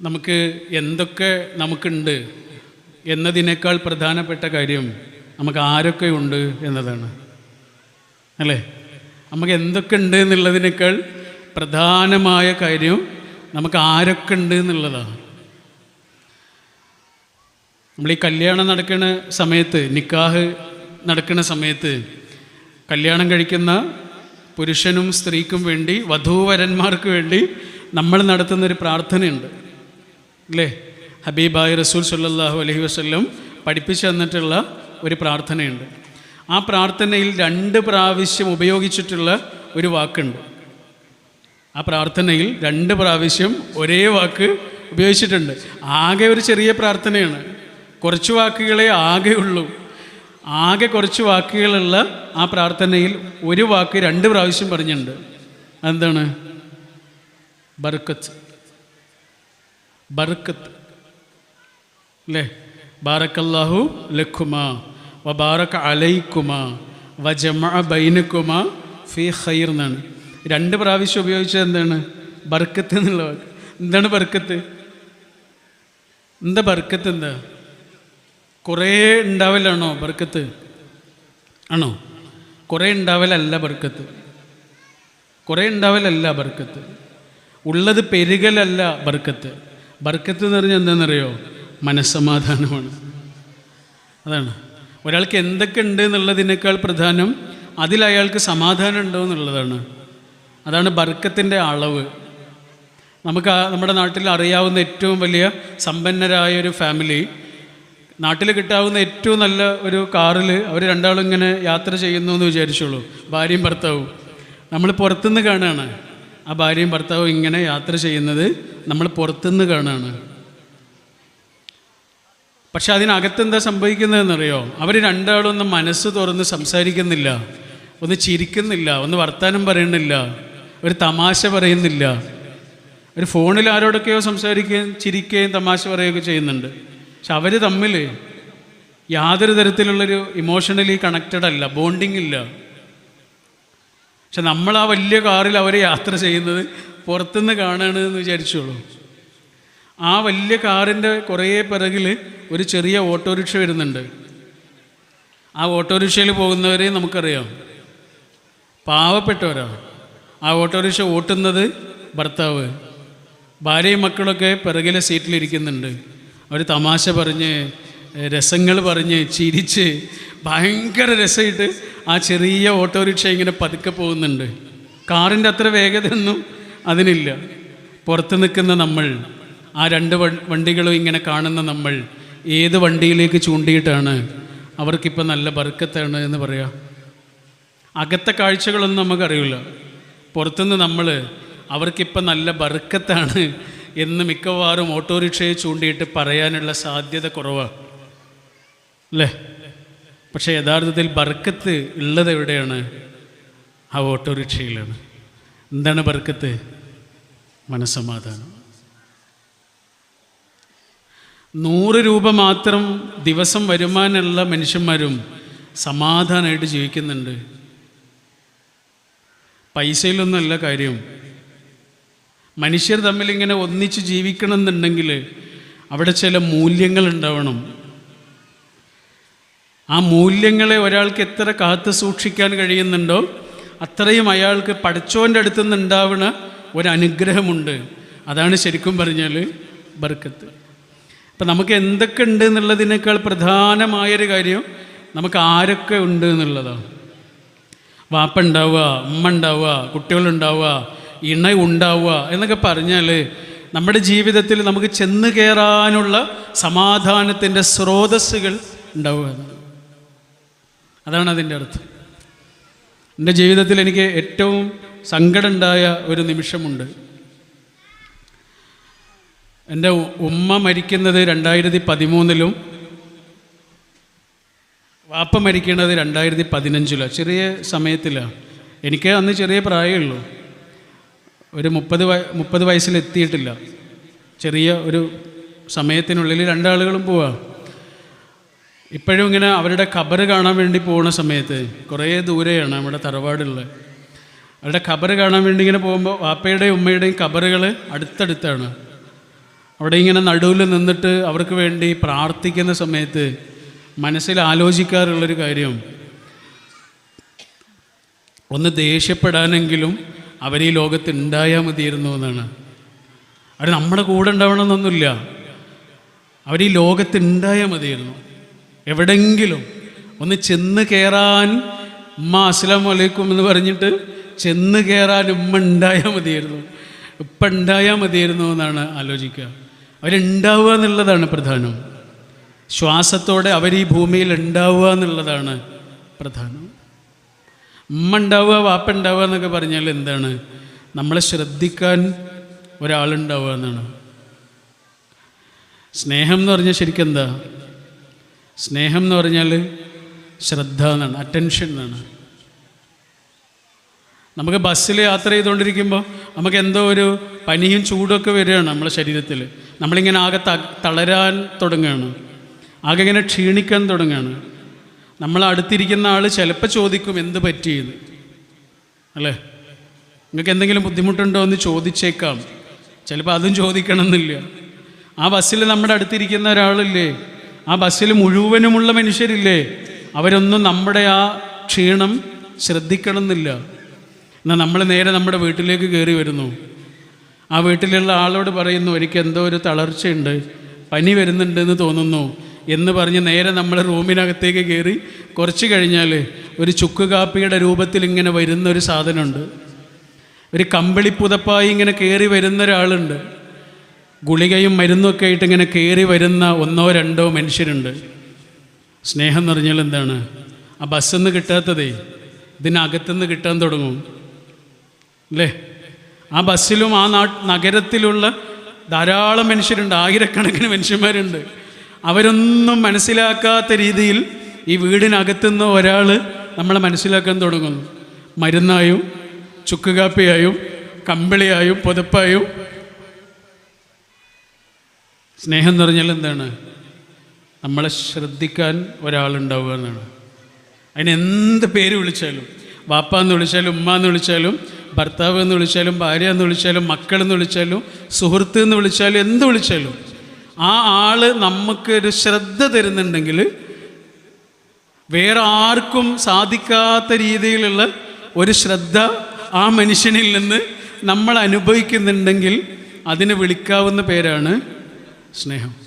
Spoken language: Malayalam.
നമുക്ക് എന്തൊക്കെ നമുക്കുണ്ട് എന്നതിനേക്കാൾ പ്രധാനപ്പെട്ട കാര്യം നമുക്ക് ആരൊക്കെ ഉണ്ട് എന്നതാണ്. അല്ലേ? നമുക്ക് എന്തൊക്കെ ഉണ്ട് എന്നുള്ളതിനേക്കാൾ പ്രധാനമായ കാര്യം നമുക്ക് ആരൊക്കെ ഉണ്ട് എന്നുള്ളതാണ്. നമ്മൾ ഈ കല്യാണം നടക്കുന്ന സമയത്ത് നിക്കാഹ് നടക്കുന്ന സമയത്ത് കല്യാണം കഴിക്കുന്ന പുരുഷനും സ്ത്രീക്കും വേണ്ടി വധൂവരന്മാർക്ക് വേണ്ടി നമ്മൾ നടത്തുന്നൊരു പ്രാർത്ഥനയുണ്ട്. അല്ലേ ഹബീബായ റസൂൽ സല്ലാഹു അലഹി വസ്ല്ലം പഠിപ്പിച്ചു തന്നിട്ടുള്ള ഒരു പ്രാർത്ഥനയുണ്ട്. ആ പ്രാർത്ഥനയിൽ രണ്ട് പ്രാവശ്യം ഉപയോഗിച്ചിട്ടുള്ള ഒരു വാക്കുണ്ട്. ആ പ്രാർത്ഥനയിൽ രണ്ട് പ്രാവശ്യം ഒരേ വാക്ക് ഉപയോഗിച്ചിട്ടുണ്ട്. ആകെ ഒരു ചെറിയ പ്രാർത്ഥനയാണ്. കുറച്ച് വാക്കുകളെ ആകെ ഉള്ളൂ. ആകെ കുറച്ച് വാക്കുകളുള്ള ആ പ്രാർത്ഥനയിൽ ഒരു വാക്ക് രണ്ട് പ്രാവശ്യം പറഞ്ഞിട്ടുണ്ട്. എന്താണ് ബർക്കത്ത്. ബർക്കത്ത്. അല്ലേ ബാറക്കല്ലാഹു ലഖുമ വ ബാറക്ക അലൈക്കുമ വ ജമ ബൈനക്കുമ ഫി ഖൈർ എന്നാണ്. രണ്ട് പ്രാവശ്യം ഉപയോഗിച്ചത് എന്താണ്? ബർക്കത്ത് എന്നുള്ള എന്താണ് ബർക്കത്ത്? എന്താ ബർക്കത്ത് എന്താ? കുറേ ഉണ്ടാവലാണോ ബർക്കത്ത്? ആണോ? കുറേ ഉണ്ടാവലല്ല ബർക്കത്ത്. കുറേ ഉണ്ടാവലല്ല ബർക്കത്ത്. ഉള്ളത് പെരുകലല്ല ബർക്കത്ത്. ബർക്കത്ത് എന്ന് പറഞ്ഞാൽ എന്താണെന്നറിയോ? മനസ്സമാധാനമാണ്. അതാണ്. ഒരാൾക്ക് എന്തൊക്കെ ഉണ്ട് എന്നുള്ളതിനേക്കാൾ പ്രധാനം അതിൽ അയാൾക്ക് സമാധാനം ഉണ്ടോ എന്നുള്ളതാണ്. അതാണ് ബർക്കത്തിന്റെ അളവ്. നമുക്ക് നമ്മുടെ നാട്ടിൽ അറിയാവുന്ന ഏറ്റവും വലിയ സമ്പന്നരായ ഒരു ഫാമിലി. നാട്ടിൽ കിട്ടാവുന്ന ഏറ്റവും നല്ല ഒരു കാറിൽ അവർ രണ്ടാളും ഇങ്ങനെ യാത്ര ചെയ്യുന്നു എന്ന് വിചാരിച്ചോളൂ ഭാര്യയും ഭർത്താവും. നമ്മൾ പുറത്തുനിന്ന് കാണുകയാണ്. ആ ഭാര്യയും ഭർത്താവും ഇങ്ങനെ യാത്ര ചെയ്യുന്നത്. നമ്മൾ പുറത്തുനിന്ന് കാണുകയാണ്. പക്ഷെ അതിനകത്ത് എന്താ സംഭവിക്കുന്നതെന്നറിയോ? അവർ രണ്ടാളും ഒന്ന് മനസ്സ് തുറന്ന് സംസാരിക്കുന്നില്ല. ഒന്ന് ചിരിക്കുന്നില്ല ഒന്ന് വർത്തമാനം പറയുന്നില്ല ഒരു തമാശ പറയുന്നില്ല. ഒരു ഫോണിൽ ആരോടൊക്കെയോ സംസാരിക്കുകയും ചിരിക്കുകയും തമാശ പറയുകയൊക്കെ ചെയ്യുന്നുണ്ട്. പക്ഷെ അവർ തമ്മിൽ യാതൊരു തരത്തിലുള്ളൊരു ഇമോഷണലി കണക്റ്റഡ് അല്ല ബോണ്ടിങ് ഇല്ല. പക്ഷെ നമ്മൾ ആ വലിയ കാറിൽ അവർ യാത്ര ചെയ്യുന്നത് പുറത്തുനിന്ന് കാണുകയാണെന്ന് വിചാരിച്ചോളൂ ആ വലിയ കാറിന്റെ കുറേ പിറകിൽ ഒരു ചെറിയ ഓട്ടോറിക്ഷ വരുന്നുണ്ട്. ആ ഓട്ടോറിക്ഷയിൽ പോകുന്നവരെ നമുക്കറിയാം. പാവപ്പെട്ടവരാ. ആ ഓട്ടോറിക്ഷ ഓട്ടുന്നത് ഭർത്താവ്. ഭാര്യയും മക്കളൊക്കെ പിറകിലെ സീറ്റിലിരിക്കുന്നുണ്ട്. അവർ തമാശ പറഞ്ഞ് രസങ്ങൾ പറഞ്ഞ് ചിരിച്ച് ഭയങ്കര രസമായിട്ട് ആ ചെറിയ ഓട്ടോറിക്ഷ ഇങ്ങനെ പതുക്കെ പോകുന്നുണ്ട്. കാറിന്റെ അത്ര വേഗതയൊന്നും അതിനില്ല. പുറത്ത് നിൽക്കുന്ന നമ്മൾ ആ രണ്ട് വണ്ടികളും ഇങ്ങനെ കാണുന്ന നമ്മൾ ഏത് വണ്ടിയിലേക്ക് ചൂണ്ടിയിട്ടാണ് അവർക്കിപ്പോൾ നല്ല ബർക്കത്താണ് എന്ന് പറയാം? അകത്തെ കാഴ്ചകളൊന്നും നമുക്കറിയില്ല. പുറത്തുനിന്ന് നമ്മൾ അവർക്കിപ്പോൾ നല്ല ബർക്കത്താണ് എന്ന് മിക്കവാറും ഓട്ടോറിക്ഷയെ ചൂണ്ടിയിട്ട് പറയാനുള്ള സാധ്യത കുറവാണ് അല്ലേ? പക്ഷേ യഥാർത്ഥത്തിൽ ബർക്കത്ത് ഉള്ളത് എവിടെയാണ്? ആ ഓട്ടോറിക്ഷയിലാണ്. എന്താണ് ബർക്കത്ത്? മനസ്സമാധാനം. നൂറ് രൂപ മാത്രം ദിവസം വരുമാനമുള്ള മനുഷ്യന്മാരും സമാധാനമായിട്ട് ജീവിക്കുന്നുണ്ട്. പൈസയിലൊന്നുമല്ല കാര്യം. മനുഷ്യർ തമ്മിൽ ഇങ്ങനെ ഒന്നിച്ച് ജീവിക്കണം എന്നുണ്ടെങ്കിൽ അവിടെ ചില മൂല്യങ്ങൾ ഉണ്ടാവണം. ആ മൂല്യങ്ങളെ ഒരാൾക്ക് എത്ര കാത്തു സൂക്ഷിക്കാൻ കഴിയുന്നുണ്ടോ? അത്രയും അയാൾക്ക് പഠിച്ചോന്റെ അടുത്ത് നിന്ന് ഉണ്ടാവുന്ന ഒരനുഗ്രഹമുണ്ട്. അതാണ് ശരിക്കും പറഞ്ഞാൽ ബർക്കത്ത്. അപ്പം നമുക്ക് എന്തൊക്കെ ഉണ്ട് എന്നുള്ളതിനേക്കാൾ പ്രധാനമായൊരു കാര്യം നമുക്ക് ആരൊക്കെ ഉണ്ട് എന്നുള്ളതാണ് വാപ്പ ഉണ്ടാവുക ഉമ്മ ഉണ്ടാവുക കുട്ടികളുണ്ടാവുക ഇണ ഉണ്ടാവുക എന്നൊക്കെ പറഞ്ഞാൽ നമ്മുടെ ജീവിതത്തിൽ നമുക്ക് ചെന്ന് കയറാനുള്ള സമാധാനത്തിന്റെ സ്രോതസ്സുകൾ ഉണ്ടാവുക അതാണ് അതിന്റെ അർത്ഥം. എന്റെ ജീവിതത്തിൽ എനിക്ക് ഏറ്റവും സങ്കടമുണ്ടായ ഒരു നിമിഷമുണ്ട്. എന്റെ ഉമ്മ മരിക്കുന്നത് രണ്ടായിരത്തി പതിമൂന്നിലും വാപ്പ മരിക്കുന്നത് രണ്ടായിരത്തി പതിനഞ്ചിലോ ചെറിയ സമയത്തിലാണ് എനിക്ക് അന്ന് ചെറിയ പ്രായമുള്ളൂ. ഒരു മുപ്പത് വയ മുപ്പത് വയസ്സിലെത്തിയിട്ടില്ല. ചെറിയ ഒരു സമയത്തിനുള്ളിൽ രണ്ടാളുകളും പോവാ. ഇപ്പോഴും ഇങ്ങനെ അവരുടെ ഖബറ് കാണാൻ വേണ്ടി പോകുന്ന സമയത്ത് കുറേ ദൂരെയാണ് നമ്മുടെ തറവാടുള്ളത് അവരുടെ ഖബറ് കാണാൻ വേണ്ടി ഇങ്ങനെ പോകുമ്പോൾ വാപ്പയുടെയും ഉമ്മയുടെയും ഖബറുകൾ അടുത്തടുത്താണ്. അവിടെ ഇങ്ങനെ നടുവിൽ നിന്നിട്ട് അവർക്ക് വേണ്ടി പ്രാർത്ഥിക്കുന്ന സമയത്ത് മനസ്സിൽ ആലോചിക്കാറുള്ളൊരു കാര്യം. ഒന്ന് ദേഷ്യപ്പെടാനെങ്കിലും അവർ ഈ ലോകത്ത് ഉണ്ടായാൽ മതിയായിരുന്നു എന്നാണ്. അവർ നമ്മുടെ കൂടെ ഉണ്ടാവണമെന്നൊന്നുമില്ല അവർ ഈ ലോകത്ത് ഉണ്ടായാൽ മതിയായിരുന്നു. എവിടെങ്കിലും ഒന്ന് ചെന്ന് കയറാൻ ഉമ്മ അസ്സലാം വലൈക്കും എന്ന് പറഞ്ഞിട്ട് ചെന്ന് കയറാൻ ഉമ്മ ഉണ്ടായാൽ മതിയായിരുന്നു. ഇപ്പം ഉണ്ടായാൽ മതിയായിരുന്നു എന്നാണ് ആലോചിക്കുക. അവരുണ്ടാവുക എന്നുള്ളതാണ് പ്രധാനം. ശ്വാസത്തോടെ അവർ ഈ ഭൂമിയിൽ ഉണ്ടാവുക എന്നുള്ളതാണ് പ്രധാനം. ഉമ്മ ഉണ്ടാവുക വാപ്പ ഉണ്ടാവുക എന്നൊക്കെ പറഞ്ഞാൽ എന്താണ്? നമ്മളെ ശ്രദ്ധിക്കാൻ ഒരാളുണ്ടാവുക എന്നാണ്. സ്നേഹം എന്ന് പറഞ്ഞാൽ ശരിക്കും എന്താ സ്നേഹം എന്ന് പറഞ്ഞാൽ ശ്രദ്ധ എന്നാണ് അറ്റൻഷൻ എന്നാണ്. നമുക്ക് ബസ്സിൽ യാത്ര ചെയ്തുകൊണ്ടിരിക്കുമ്പോൾ നമുക്ക് എന്തോ ഒരു പനിയും ചൂടൊക്കെ വരികയാണ് നമ്മുടെ ശരീരത്തിൽ നമ്മളിങ്ങനെ ആകെ ത തളരാൻ തുടങ്ങുകയാണ്. ആകെ ഇങ്ങനെ ക്ഷീണിക്കാൻ തുടങ്ങുകയാണ്. നമ്മൾ അടുത്തിരിക്കുന്ന ആൾ ചിലപ്പോൾ ചോദിക്കും എന്ത് പറ്റിയെന്ന്. അല്ലേ? നിങ്ങൾക്ക് എന്തെങ്കിലും ബുദ്ധിമുട്ടുണ്ടോ എന്ന് ചോദിച്ചേക്കാം. ചിലപ്പോൾ അതും ചോദിക്കണമെന്നില്ല. ആ ബസ്സിൽ നമ്മുടെ അടുത്തിരിക്കുന്ന ഒരാളില്ലേ? ആ ബസ്സിൽ മുഴുവനുമുള്ള മനുഷ്യരില്ലേ? അവരൊന്നും നമ്മുടെ ആ ക്ഷീണം ശ്രദ്ധിക്കണമെന്നില്ല. എന്നാൽ നമ്മൾ നേരെ നമ്മുടെ വീട്ടിലേക്ക് കയറി വരുന്നു. ആ വീട്ടിലുള്ള ആളോട് പറയുന്നു എനിക്ക് എന്തോ ഒരു തളർച്ചയുണ്ട്. പനി വരുന്നുണ്ടെന്ന് തോന്നുന്നു. എന്ന് പറഞ്ഞ് നേരെ നമ്മുടെ റൂമിനകത്തേക്ക് കയറി കുറച്ച് കഴിഞ്ഞാൽ ഒരു ചുക്ക് കാപ്പിയുടെ രൂപത്തിൽ ഇങ്ങനെ വരുന്ന ഒരു സാധനമുണ്ട്. ഒരു കമ്പിളി പുതപ്പായി ഇങ്ങനെ കയറി വരുന്ന ഒരാളുണ്ട്. ഗുളികയും മരുന്നൊക്കെ ആയിട്ട് ഇങ്ങനെ കയറി വരുന്ന ഒന്നോ രണ്ടോ മനുഷ്യരുണ്ട്. സ്നേഹം എന്ന് പറഞ്ഞാൽ എന്താണ്? ആ ബസ്സെന്ന് കിട്ടാത്തതേ ഇതിനകത്തുനിന്ന് കിട്ടാൻ തുടങ്ങും. അല്ലേ? ആ ബസ്സിലും ആ നാ നഗരത്തിലുള്ള ധാരാളം മനുഷ്യരുണ്ട് ആയിരക്കണക്കിന് മനുഷ്യന്മാരുണ്ട്. അവരൊന്നും മനസ്സിലാക്കാത്ത രീതിയിൽ ഈ വീടിനകത്തുനിന്ന് ഒരാൾ നമ്മളെ മനസ്സിലാക്കാൻ തുടങ്ങുന്നു. മരുന്നായും ചുക്കുകാപ്പിയായും കമ്പിളിയായും പുതപ്പായും സ്നേഹം എന്ന് പറഞ്ഞാൽ എന്താണ്? നമ്മളെ ശ്രദ്ധിക്കാൻ ഒരാളുണ്ടാവുക എന്നാണ്. അതിന് എന്ത് പേര് വിളിച്ചാലും വാപ്പ എന്ന് വിളിച്ചാലും ഉമ്മ എന്ന് വിളിച്ചാലും ഭർത്താവ് എന്ന് വിളിച്ചാലും ഭാര്യ എന്ന് വിളിച്ചാലും മക്കൾ എന്ന് വിളിച്ചാലും സുഹൃത്ത് എന്ന് വിളിച്ചാലും എന്ത് വിളിച്ചാലും ആ ആൾ നമുക്കൊരു ശ്രദ്ധ തരുന്നുണ്ടെങ്കിൽ വേറെ ആർക്കും സാധിക്കാത്ത രീതിയിലുള്ള ഒരു ശ്രദ്ധ ആ മനുഷ്യനിൽ നിന്ന് നമ്മൾ അനുഭവിക്കുന്നുണ്ടെങ്കിൽ അതിന് വിളിക്കാവുന്ന പേരാണ് സ്നേഹം.